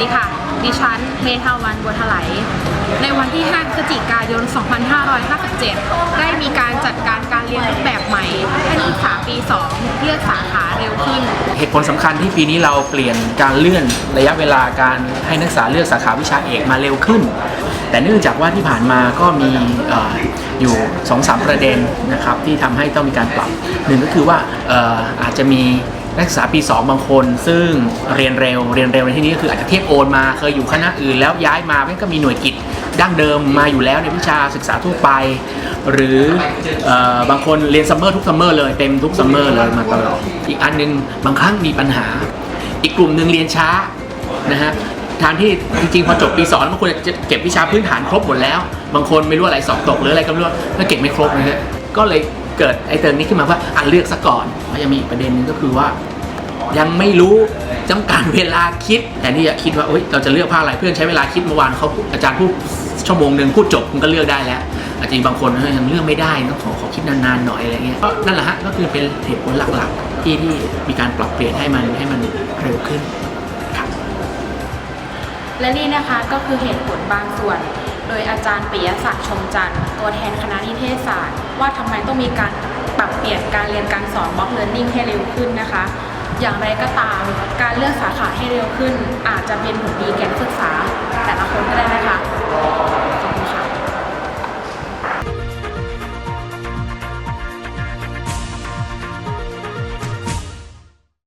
ดิฉัน เมทาวันบัวถลายในวันที่ 5 พฤศจิกายน 2557 ได้มีการจัดการการเรียนรูปแบบใหม่ ให้นักศึกษาปี 2 เลือกสาขาเร็วขึ้น เหตุผลสำคัญที่ปีนี้เราเปลี่ยนการเลื่อนระยะเวลาการให้นักศึกษาเลือกสาขาวิชาเอกมาเร็วขึ้น แต่เนื่องจากว่าที่ผ่านมาก็มีออยู่2อสามประเด็นนะครับที่ทำให้ต้องมีการปรับหนึ่งก็คือว่าอออาจจะมี นักศึกษาปี 2 บางคน ซึ่งเรียนเร็วเรียนเร็วในที่นี้ก็คืออาจจะเทียบโอนมาเคยอยู่คณะอื่นแล้วย้ายมาเพราะฉะนั้นก็มีหน่วยกิจดั้งเดิมมาอยู่แล้วในวิชาศึกษาทั่วไป หรืออบางคนเรียนซัมเมอร์ทุกซัมเมอร์เลยเต็มทุกซัมเมอร์เลยมาตลอดอีกอันหนึงบางครั้งมีปัญหา อีกกลุ่มหนึ่งเรียนช้านะฮะทางที่จริงๆพอจบปีสองแล้วบางคนจะเก็บวิชาพื้นฐานครบหมดแล้ว บางคนไม่รู้อะไรสอบตกหรืออะไรก็ไม่รู้แล้วเก็บไม่ครบนะฮะก็เลย เกิดไอ้เติมนี้ขึ้นมาว่าอะเลือกซะก่อนแล้วยังมีอีกประเด็นหนึงก็คือว่า ยังไม่รู้จำกัดเวลาคิดแต่นี่อยากคิดว่าเอ้ยเราจะเลือกภาคอะไรเพื่อนใช้เวลาคิดเมื่อวานเขาอาจารย์พูดชั่วโมงหนึ่งพูดจบมันก็เลือกได้แล้วอาจจะมีบางคนยังเลือกไม่ได้ต้องขอขอคิดนานๆหน่อยอะไรเงี้ยก็นั่นแหละฮะก็คือเป็นเหตุผลหลักๆ ที่ที่มีการปรับเปลี่ยนให้มันให้มันเร็วขึ้นครับและนี่นะคะก็คือเหตุผลบางส่วน โดยอาจารย์ปิยศักดิ์ชมจันทร์ตัวแทนคณะนิเทศศาสตร์ ว่าทำไมต้องมีการปรับเปลี่ยนการเรียนการสอนบล็อกเรียนรู้ให้เร็วขึ้นนะคะ อย่างไรก็ตามการเลือกสาขาให้เร็วขึ้น อาจจะเป็นผลดีแก่นักศึกษา